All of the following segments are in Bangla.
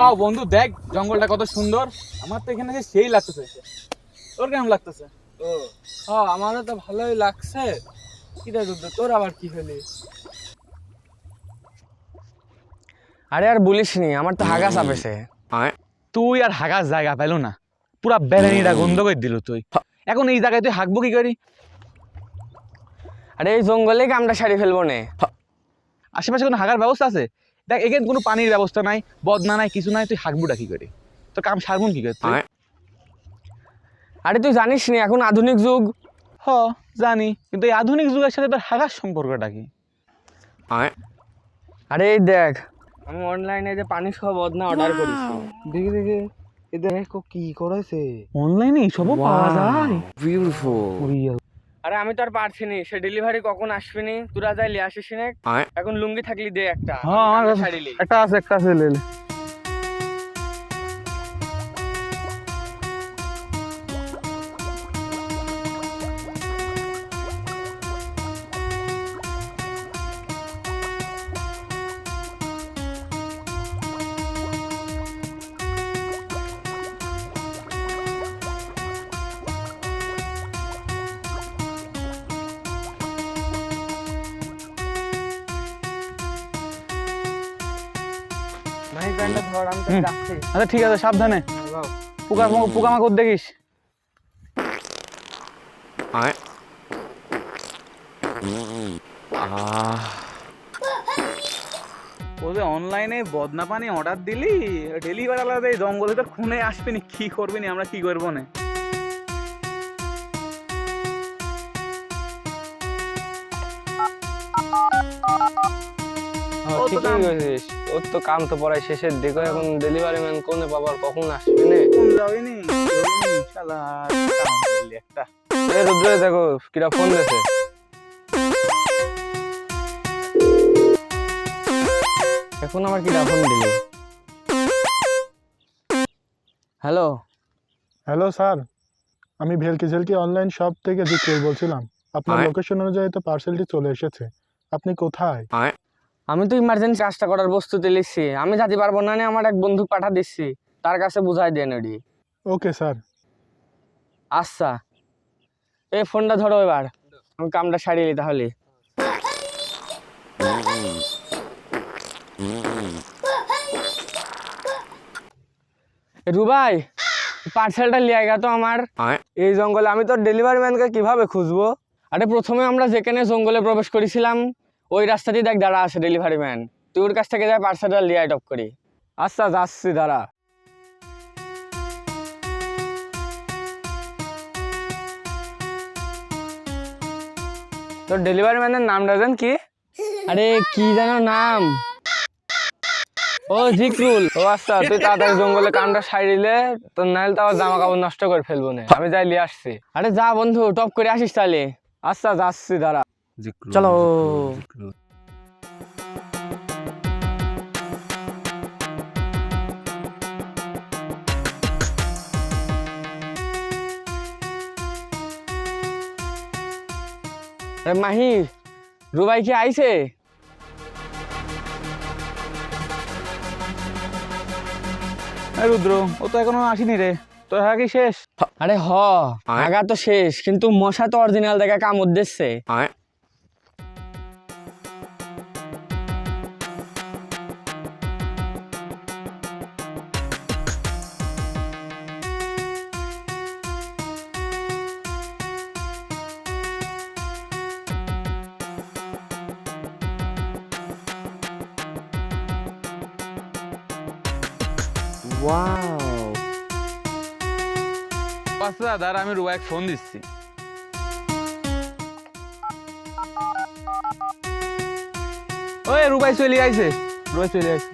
ওয়াও বন্ধু দেখ জঙ্গলটা কত সুন্দর। আমার তো এখানে যে সেই লাগতেছে। তোর কেমন লাগতেছে? ও হ্যাঁ আমারও তো ভালোই লাগছে। কি রে রুদ্র তোর আবার কি হলি? আরে আর বলিস নি আমার তো হাগা চাপেছে। তুই আর হাগার জায়গা পেল না। পুরা বেড়ানিটা গন্ধ করে দিল তুই। এখন এই জায়গায় তুই হাঁকবো কি করি? আরে এই জঙ্গলে কামটা সারি ফেলব নে। আশেপাশে কোনো হাগার ব্যবস্থা আছে? দেখ এখানে কোনো পানির ব্যবস্থা নাই বদনা নাই কিছু নাই তুই হাঁকবুটা কি করি? তোর কাম সারবুন কি করে আরে তুই জানিস নি এখন আধুনিক যুগ। হ জানি কিন্তু এই আধুনিক যুগের সাথে তোর হাগার সম্পর্কটা কি? আরে এই দেখ। আমি অনলাইনে যে পানি সহ বদনা অর্ডার করেছি। দেখি দেখি দেখো কি করেছে? অনলাইনে সবও পাওয়া যায়। বিউটিফুল আরে আমি তো আর পারছি নি। সে ডেলিভারি কখন আসবি নি তোরা যাই লিয়ে আসিস নে এখন লুঙ্গি থাকলি দে একটা। হ্যাঁ আমার আমি কাছে শাড়ি লি। একটা আছে একটা আছে লে। আচ্ছা ঠিক আছে সাবধানে। পোকা পোকামাকড় দেখিস। ও যে অনলাইনে বদনা পানি অর্ডার দিলি ডেলিভারি আলাদা জঙ্গলে তো খুনে আসবি না কি করবি না আমরা কি করব না? ঠিকই কইছিস। ওর তো কাম তো পড়াই শেষের দিকে এখন ডেলিভারি ম্যান কোনে পাবার কখন আসবে নে? কোন যাবিনি? যাবিনি শালা কাম করলি একটা। এ রুদ্র দেখো কিরা ফোন দিয়েছে এখন আমার কিরা ফোন দিলি? হ্যালো হ্যালো স্যার আমি ভেলকি ঝেলকি অনলাইন শপ থেকে জিক্রির বলছিলাম। আপনার লোকেশন অনুযায়ী তো পার্সেলটি চলে এসেছে। আপনি কোথায়? আমি তো ইমার্জেন্সি কাজটা করার বস্তুতে লিখছি আমি যাতে পারব না আমার এক বন্ধু পাঠা দিচ্ছি। তার কাছে বুঝাই দেন ওডি ওকে স্যার। আচ্ছা। এই ফোনটা ধরো এবার। আমি কামটা সারিয়ে নি তাহলে। রুবাই পার্সেলটা লিয়ে গা তো আমার। এই জঙ্গলে আমি তো ডেলিভারি ম্যানকে কীভাবে খুঁজবো? আরে প্রথমে আমরা যেখানে জঙ্গলে প্রবেশ করেছিলাম ওই রাস্তাতেই দেখ দাঁড়া আছে ডেলিভারি ম্যান তুই ওর কাছ থেকে যাই পার্সেলটা লিয়ে টপ করি। আচ্ছা যাচ্ছি, দাঁড়া। তোর ডেলিভারি ম্যানের নামটা জান কি? আরে, কি যেন নাম? ও, জিকরুল। ও আচ্ছা তুই তাড়াতাড়ি জঙ্গলে কামটা সারিলে তোর নাহলে তো আবার জামা কাপড় নষ্ট করে ফেলব না। আমি যাই লিয়ে আসছি। আরে, যা বন্ধু টপ করে আসিস তাহলে। আচ্ছা যাচ্ছি, দাঁড়া। চলো। মাহি রুবাই কি আইছে? রুদ্র ও তো এখনও আসেনি রে। তোর হাগা কি শেষ? আরে হ আগা তো শেষ কিন্তু মশা তো অরিজিনাল দেখা কামড় দিচ্ছে। আচ্ছা দাঁড়া আমি রুবাইক ফোন দিচ্ছি। ওই রুবাই চলে আইছে। রুবাই চলে আইছে।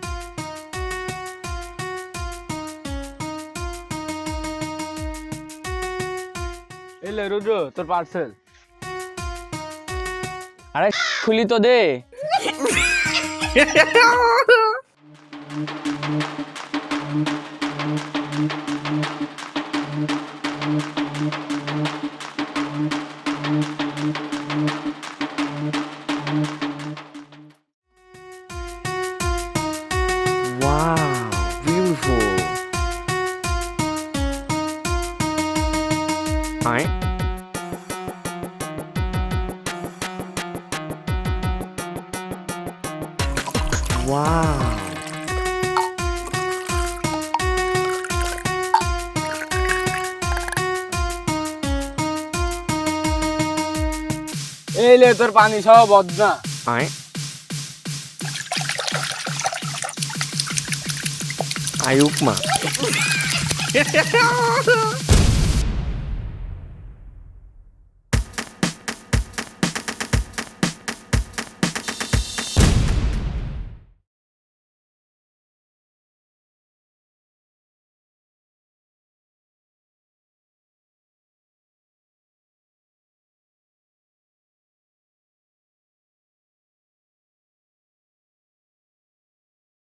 এলে রুদ্র তোর পার্সেল আরে খুলি তো দে। এই লে তোর পানি সহ বদনা আয়। আই উপমা।